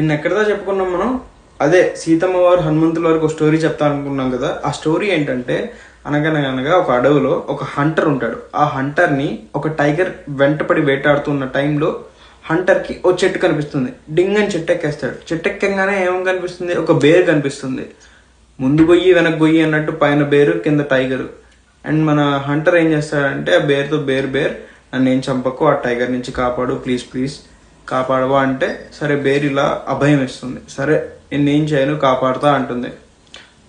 నిన్న ఎక్కడదా చెప్పుకున్నాం మనం. అదే సీతమ్మ వారు హనుమంతుల వారికి ఒక స్టోరీ చెప్తా అనుకున్నాం కదా. ఆ స్టోరీ ఏంటంటే అనగనగనగా ఒక అడవిలో ఒక హంటర్ ఉంటాడు. ఆ హంటర్ని ఒక టైగర్ వెంటపడి వేటాడుతున్న టైంలో హంటర్కి ఓ చెట్టు కనిపిస్తుంది. డింగ్ అని చెట్టు ఎక్కేస్తాడు. చెట్టు ఎక్కగానే ఏం కనిపిస్తుంది? ఒక బేర్ కనిపిస్తుంది. ముందు గొయ్యి వెనక గొయ్యి అన్నట్టు పైన బేరు కింద టైగర్. అండ్ మన హంటర్ ఏం చేస్తాడంటే ఆ బేర్తో బేర్ బేర్ నన్ను ఏం చంపకు ఆ టైగర్ నుంచి కాపాడు ప్లీజ్ ప్లీజ్. కాపాడవా అంటే సరే బేర్ ఇలా అభయం ఇస్తుంది. సరే నేనేం చేయను కాపాడుతా అంటుంది.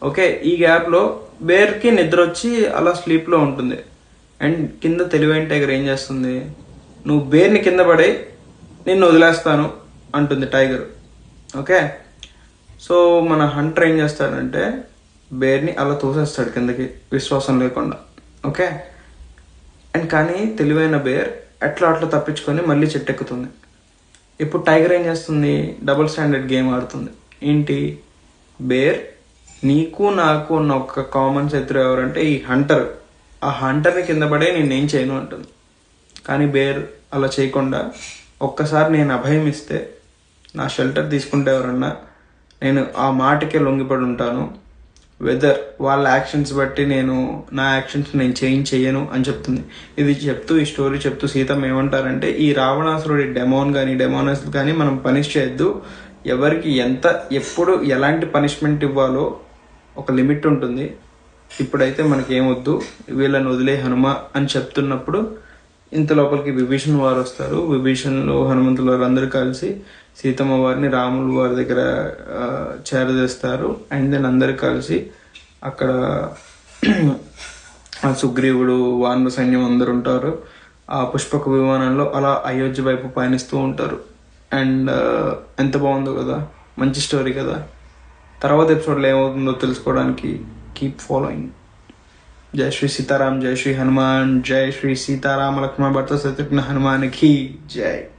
ఓకే ఈ గ్యాప్లో బేర్కి నిద్ర వచ్చి అలా స్లీప్లో ఉంటుంది. అండ్ కింద తెలివైన టైగర్ ఏం చేస్తుంది? నువ్వు బేర్ని కింద పడే నిన్ను వదిలేస్తాను అంటుంది టైగర్. ఓకే? సో మన హంటర్ ఏం చేస్తాడంటే బేర్ని అలా తోసేస్తాడు కిందకి విశ్వాసం లేకుండా. ఓకే? అండ్ కానీ తెలివైన బేర్ ఎట్లా అట్లా తప్పించుకొని మళ్ళీ చెట్టు ఎక్కుతుంది ఇప్పుడు టైగర్ ఏం చేస్తుంది? డబుల్ స్టాండర్డ్ గేమ్ ఆడుతుంది. ఏంటి? బేర్ నీకు నాకు ఉన్న ఒక కామన్ శత్రు ఎవరంటే ఈ హంటర్. ఆ హంటర్ని కింద పడే నేనేం చేయను అంటుంది. కానీ బేర్ అలా చేయకుండా ఒక్కసారి నేను అభయం ఇస్తే నా షెల్టర్ తీసుకుంటే ఎవరన్నా నేను ఆ మాటకే లొంగిపడి ఉంటాను. వెదర్ వాళ్ళ యాక్షన్స్ బట్టి నేను నా యాక్షన్స్ నేను చేంజ్ చేయను అని చెప్తుంది. ఇది చెప్తూ ఈ స్టోరీ చెప్తూ సీతమ్మ ఏమంటారంటే ఈ రావణాసురుడి డెమోన్ కానీ డెమోనస్ కానీ మనం పనిష్ చేయొద్దు. ఎవరికి ఎంత ఎప్పుడు ఎలాంటి పనిష్మెంట్ ఇవ్వాలో ఒక లిమిట్ ఉంటుంది. ఇప్పుడైతే మనకి ఏమొద్దు వీళ్ళని వదిలే హనుమ అని చెప్తున్నప్పుడు ఇంత లోపలికి విభీషణ్ వారు వస్తారు. విభీషణులు హనుమంతుల వారు అందరూ కలిసి సీతమ్మ వారిని రాములు వారి దగ్గర చేరదేస్తారు చేరదీస్తారు. అండ్ దెన్ అందరు కలిసి అక్కడ సుగ్రీవుడు వానర సైన్యం అందరు ఉంటారు. ఆ పుష్పక విమానంలో అలా అయోధ్య వైపు పయనిస్తూ ఉంటారు. అండ్ ఎంత బాగుందో కదా. మంచి స్టోరీ కదా. తర్వాత ఎపిసోడ్లో ఏమవుతుందో తెలుసుకోవడానికి కీప్ ఫాలోయింగ్. जय श्री सीताराम, जय श्री हनुमान, जय श्री सीताराम, लक्ष्मण भरत सत्य हनुमान की जय।